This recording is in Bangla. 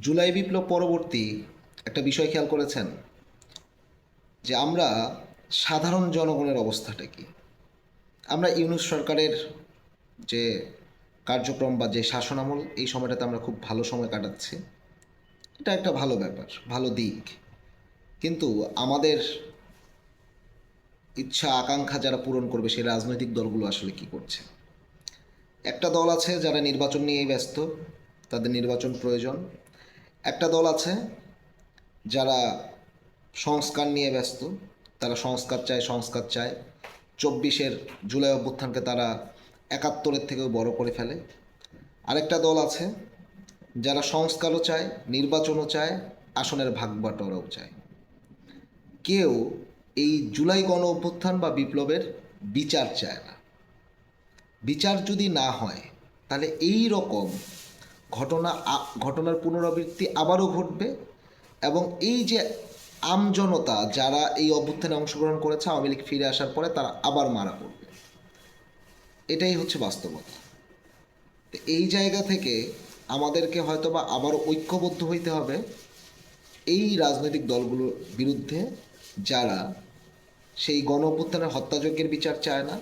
জুলাই বিপ্লব পরবর্তী একটা বিষয় খেয়াল করেছেন যে আমরা সাধারণ জনগণের অবস্থাটা কি? আমরা ইউনুস সরকারের যে কার্যক্রম বা যে শাসনামল, এই সময়টাতে আমরা খুব ভালো সময় কাটাচ্ছি। এটা একটা ভালো ব্যাপার, ভালো দিক। কিন্তু আমাদের ইচ্ছা, আকাঙ্ক্ষা যারা পূরণ করবে, সেই রাজনৈতিক দলগুলো আসলে কি করছে? একটা দল আছে যারা নির্বাচন নিয়েই ব্যস্ত, তাদের নির্বাচন প্রয়োজন। একটা দল আছে যারা সংস্কার নিয়ে ব্যস্ত, তারা সংস্কার চায় সংস্কার চায়। চব্বিশের জুলাই অভ্যুত্থানকে তারা একাত্তরের থেকেও বড় করে ফেলে। আরেকটা দল আছে যারা সংস্কারও চায়, নির্বাচনও চায়, আসনের ভাগ বাটোয়ারাও চায়। কেউ এই জুলাই গণ অভ্যুত্থান বা বিপ্লবের বিচার চায় না। বিচার যদি না হয়, তাহলে এই রকম ঘটনা ঘটনার পুনরাবৃত্তি আবারও ঘটবে এবং এই যে আমজনতা যারা এই অভ্যুত্থানে অংশগ্রহণ করেছে, আওয়ামী লীগ ফিরে আসার পরে তারা আবার মারা পড়বে। এটাই হচ্ছে বাস্তবতা। তো এই জায়গা থেকে আমাদেরকে হয়তো বা আবার ঐক্যবদ্ধ হইতে হবে এই রাজনৈতিক দলগুলোর বিরুদ্ধে যারা সেই গণ অভ্যুত্থানের হত্যাযজ্ঞের বিচার চায় না।